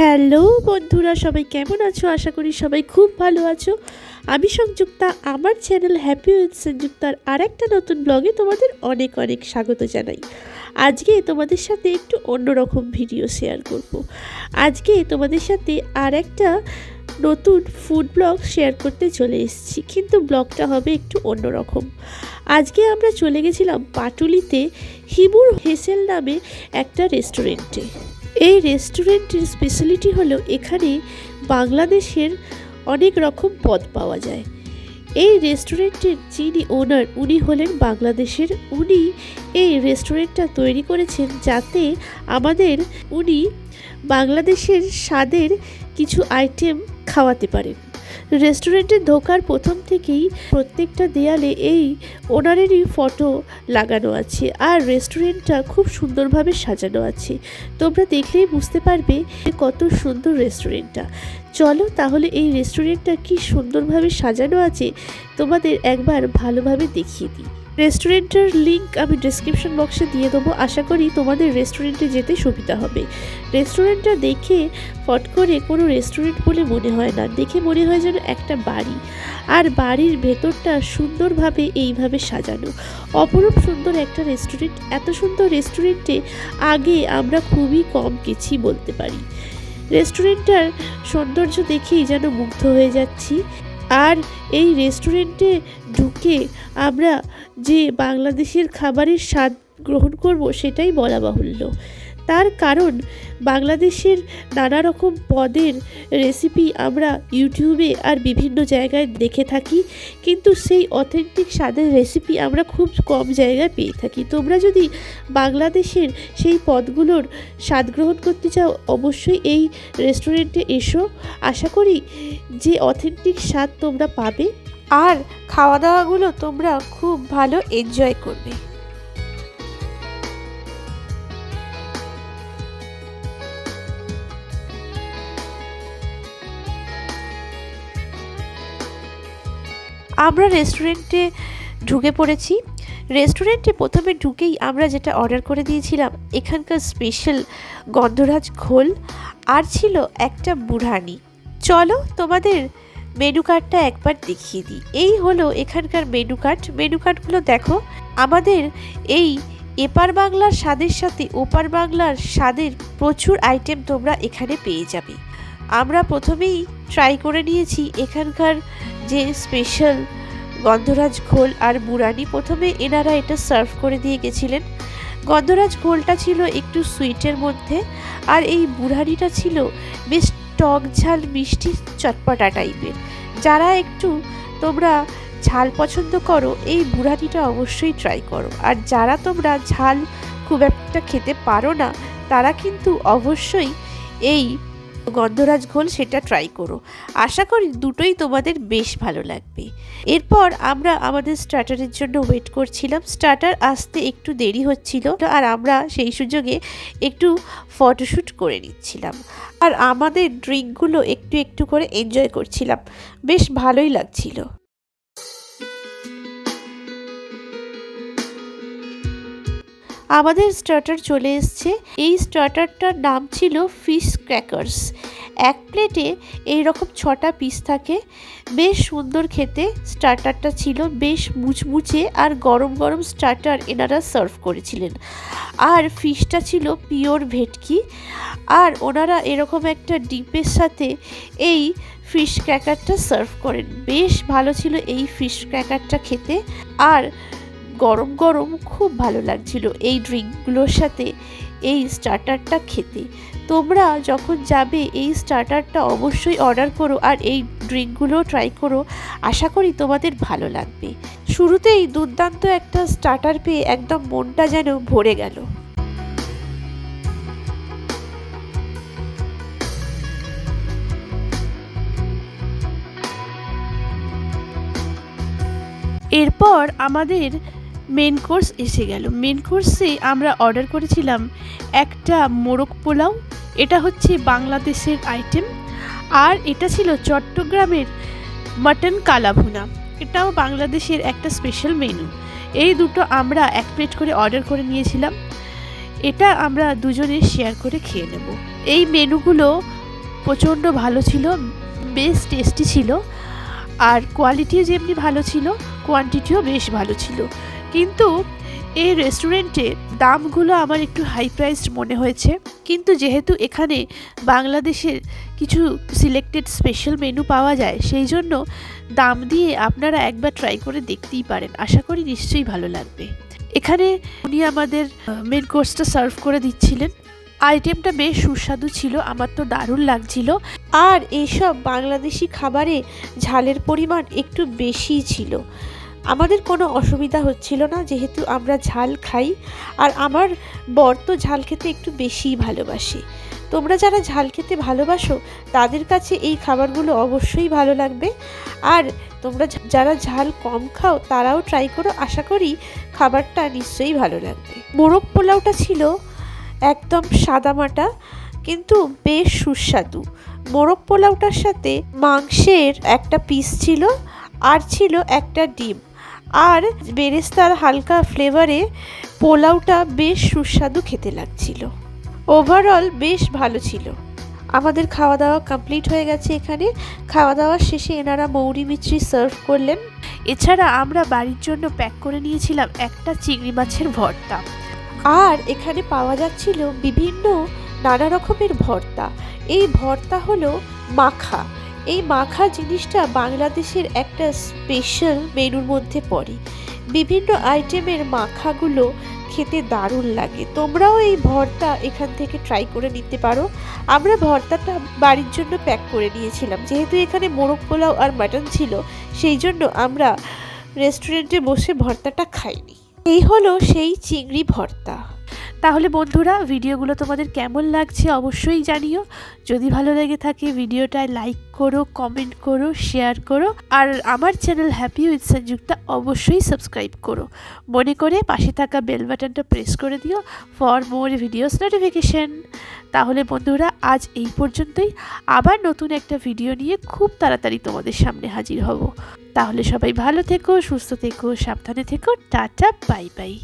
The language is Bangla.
হ্যালো বন্ধুরা, সবাই কেমন আছো? আশা করি সবাই খুব ভালো আছো। আমি সংযুক্তা, আমার চ্যানেল হ্যাপি উইথ সংযুক্তার আর একটা নতুন ব্লগে তোমাদের অনেক অনেক স্বাগত জানাই। আজকে তোমাদের সাথে একটু অন্যরকম ভিডিও শেয়ার করব। আজকে তোমাদের সাথে আর একটা নতুন ফুড ব্লগ শেয়ার করতে চলে এসেছি, কিন্তু ব্লগটা হবে একটু অন্যরকম। আজকে আমরা চলে গেছিলাম পাটুলিতে হিমুর হেসেল নামে একটা রেস্টুরেন্টে এই রেস্টুরেন্টের স্পেশালিটি হলো এখানে বাংলাদেশের অনেক রকম পদ পাওয়া যায়। এই রেস্টুরেন্টের যিনি ওনার, উনি হলেন বাংলাদেশের। উনি এই রেস্টুরেন্টটা তৈরি করেছেন যাতে আমাদের, উনি বাংলাদেশের স্বাদের কিছু আইটেম খাওয়াতে পারেন। রেস্টুরেন্টে ঢোকার প্রথম থেকেই প্রত্যেকটা দেয়ালে এই ওনারেরই ফটো লাগানো আছে আর রেস্টুরেন্টটা খুব সুন্দরভাবে সাজানো আছে। তোমরা দেখলেই বুঝতে পারবে কত সুন্দর রেস্টুরেন্টটা। চলো তাহলে এই রেস্টুরেন্টটা কি সুন্দরভাবে সাজানো আছে তোমাদের একবার ভালোভাবে দেখিয়ে দিই। রেস্টুরেন্টের লিঙ্ক আমি ডিসক্রিপশন বক্সে দিয়ে দেবো। আশা করি তোমাদের রেস্টুরেন্টে যেতে সুবিধা হবে। রেস্টুরেন্টটা দেখে ফট করে কোনো রেস্টুরেন্ট বলে মনে হয় না। দেখে মনে হয় যেন একটা বাড়ি। আর বাড়ির ভেতরটা সুন্দরভাবে এইভাবে সাজানো। অপরূপ সুন্দর একটা রেস্টুরেন্ট। এত সুন্দর রেস্টুরেন্টে আগে আমরা খুবই কম গেছি বলতে পারি। রেস্টুরেন্টটার সৌন্দর্য দেখেই যেন মুগ্ধ হয়ে যাচ্ছি। আর এই রেস্টুরেন্টে ঢুকে আমরা যে বাংলাদেশের খাবারের স্বাদ গ্রহণ করব সেটাই বলা বাহুল্য। তার কারণ বাংলাদেশের নানা রকম পদের রেসিপি আমরা ইউটিউবে আর বিভিন্ন জায়গায় দেখে থাকি, কিন্তু সেই অথেন্টিক স্বাদের রেসিপি আমরা খুব কম জায়গায় পেয়ে থাকি। তোমরা যদি বাংলাদেশের সেই পদগুলোর স্বাদ গ্রহণ করতে চাও, অবশ্যই এই রেস্টুরেন্টে এসো। আশা করি যে অথেন্টিক স্বাদ তোমরা পাবে। আর খাওয়া দাওয়াগুলো তোমরা খুব ভালো এনজয় করবে। আমরা রেস্টুরেন্টে ঢুকে পড়েছি। রেস্টুরেন্টে প্রথমে ঢুকেই আমরা যেটা অর্ডার করে দিয়েছিলাম, এখানকার স্পেশাল গন্ধরাজ ঘোল আর ছিল একটা বুড়ানি। চলো তোমাদের মেনু কার্ডটা একবার দেখিয়ে দিই। এই হলো এখানকার মেনু কার্ড মেনু কার্ডগুলো দেখো, আমাদের এই এপার বাংলার স্বাদের সাথে ওপার বাংলার স্বাদের প্রচুর আইটেম তোমরা এখানে পেয়ে যাবে। আমরা প্রথমেই ট্রাই করে নিয়েছি এখানকার যে স্পেশাল গন্ধরাজ ঘোল আর বুড়ানি। প্রথমে এনারা এটা সার্ভ করে দিয়ে গেছিলেন। গন্ধরাজ ঘোলটা ছিল একটু সুইটের মধ্যে আর এই বুড়ানিটা ছিল বেশ টক ঝাল মিষ্টি চটপটা টাইপের যারা একটু তোমরা ঝাল পছন্দ করো, এই বুড়ানিটা অবশ্যই ট্রাই করো। আর যারা তোমরা ঝাল খুব একটা খেতে পারো না, তারা কিন্তু অবশ্যই এই গন্ধরাজ ঘোল সেটা ট্রাই করো। আশা করি দুটোই তোমাদের বেশ ভালো লাগবে। এরপর আমরা আমাদের স্টার্টারের জন্য ওয়েট করছিলাম। স্টার্টার আসতে একটু দেরি হচ্ছিল আর আমরা সেই সুযোগে একটু ফটোশ্যুট করে নিচ্ছিলাম। আর আমাদের ড্রিঙ্কগুলো একটু একটু করে এনজয় করছিলাম। বেশ ভালোই লাগছিল। আমাদের স্টার্টার চলে এসছে। এই স্টার্টারটার নাম ছিল ফিশ ক্র্যাকার্স এক প্লেটে এই রকম ছটা পিস থাকে। বেশ সুন্দর খেতে স্টার্টারটা ছিল, বেশ মুচমুচে আর গরম গরম স্টার্টার এনারা সার্ভ করেছিলেন। আর ফিশটা ছিল পিওর ভেটকি। আর ওনারা এরকম একটা ডিপের সাথে এই ফিশ ক্র্যাকারটা সার্ভ করেন। বেশ ভালো ছিল এই ফিশ ক্র্যাকারটা খেতে। আর গরম গরম খুব ভালো লাগছিল এই ড্রিঙ্কগুলোর সাথে এই স্টার্টারটা খেতে। তোমরা যখন যাবে এই স্টার্টারটা অবশ্যই অর্ডার করো আর এই ড্রিঙ্কগুলো ট্রাই করো। আশা করি তোমাদের ভালো লাগবে। শুরুতেই দুর্দান্ত একটা স্টার্টার পেয়ে একদম মনটা যেন ভরে গেল। এরপর আমাদের মেন কোর্স এসে গেল। মেন কোর্সে আমরা অর্ডার করেছিলাম একটা মোরগ পোলাও, এটা হচ্ছে বাংলাদেশের আইটেম আর এটা ছিল চট্টগ্রামের মাটন কালাভুনা। এটাও বাংলাদেশের একটা স্পেশাল মেনু এই দুটো আমরা এক প্লেট করে অর্ডার করে নিয়েছিলাম। এটা আমরা দুজনে শেয়ার করে খেয়ে নেব। এই মেনুগুলো প্রচণ্ড ভালো ছিল, বেশ টেস্টি ছিল, আর কোয়ালিটিও যেমনি ভালো ছিল কোয়ান্টিটিও বেশ ভালো ছিল। কিন্তু এই রেস্টুরেন্টে দামগুলো আমার একটু হাই প্রাইসড মনে হয়েছে। কিন্তু যেহেতু এখানে বাংলাদেশের কিছু সিলেক্টেড স্পেশাল মেনু পাওয়া যায়, সেই জন্য দাম দিয়ে আপনারা একবার ট্রাই করে দেখতেই পারেন। আশা করি নিশ্চয়ই ভালো লাগবে। এখানে উনি আমাদের মেন কোর্সটা সার্ভ করে দিচ্ছিলেন। আইটেমটা বেশ সুস্বাদু ছিল, আমার তো দারুণ লাগছিল। আর এইসব বাংলাদেশি খাবারে ঝালের পরিমাণ একটু বেশিই ছিল। আমাদের কোনো অসুবিধা হচ্ছিল না, যেহেতু আমরা ঝাল খাই আর আমার বর তো ঝাল খেতে একটু বেশিই ভালোবাসে। তোমরা যারা ঝাল খেতে ভালোবাসো, তাদের কাছে এই খাবারগুলো অবশ্যই ভালো লাগবে। আর তোমরা যারা ঝাল কম খাও, তারাও ট্রাই করো, আশা করি খাবারটা নিশ্চয়ই ভালো লাগবে। মোরগ পোলাওটা ছিল একদম সাদামাটা কিন্তু বেশ সুস্বাদু। মোরগ পোলাওটার সাথে মাংসের একটা পিস ছিল, আর ছিল একটা ডিম। আর বেরেস্তার হালকা ফ্লেভারে পোলাওটা বেশ সুস্বাদু খেতে লাগছিল। ওভারঅল বেশ ভালো ছিল। আমাদের খাওয়া দাওয়া কমপ্লিট হয়ে গেছে এখানে। খাওয়া দাওয়ার শেষে এনারা মৌরি মিচড়ি সার্ভ করলেন। এছাড়া আমরা বাড়ির জন্য প্যাক করে নিয়েছিলাম একটা চিংড়ি মাছের ভর্তা। আর এখানে পাওয়া যাচ্ছিল বিভিন্ন নানা রকমের ভর্তা। এই ভর্তা হলো মাখা। এই মাখা জিনিসটা বাংলাদেশের একটা স্পেশাল মেনুর মধ্যে পড়ে। বিভিন্ন আইটেমের মাখাগুলো খেতে দারুণ লাগে। তোমরাও এই ভর্তা এখান থেকে ট্রাই করে নিতে পারো। আমরা ভর্তাটা বাড়ির জন্য প্যাক করে নিয়েছিলাম। যেহেতু এখানে মোরগ পোলাও আর মাটন ছিল, সেই জন্য আমরা রেস্টুরেন্টে বসে ভর্তাটা খাইনি। এই হলো সেই চিংড়ি ভর্তা। তাহলে বন্ধুরা, ভিডিওগুলো তোমাদের কেমন লাগছে অবশ্যই জানিও। যদি ভালো লেগে থাকে ভিডিওটায় লাইক করো কমেন্ট করো শেয়ার করো, আর আমার চ্যানেল হ্যাপি উইথ সঞ্যুক্তা অবশ্যই সাবস্ক্রাইব করো। মনে করে পাশে থাকা বেল বাটনটা প্রেস করে দিও ফর মোর ভিডিওস নোটিফিকেশন তাহলে বন্ধুরা, আজ এই পর্যন্তই। আবার নতুন একটা ভিডিও নিয়ে খুব তাড়াতাড়ি তোমাদের সামনে হাজির হব। তাহলে সবাই ভালো থেকো, সুস্থ থেকো, সাবধানে থেকো। Tata bye bye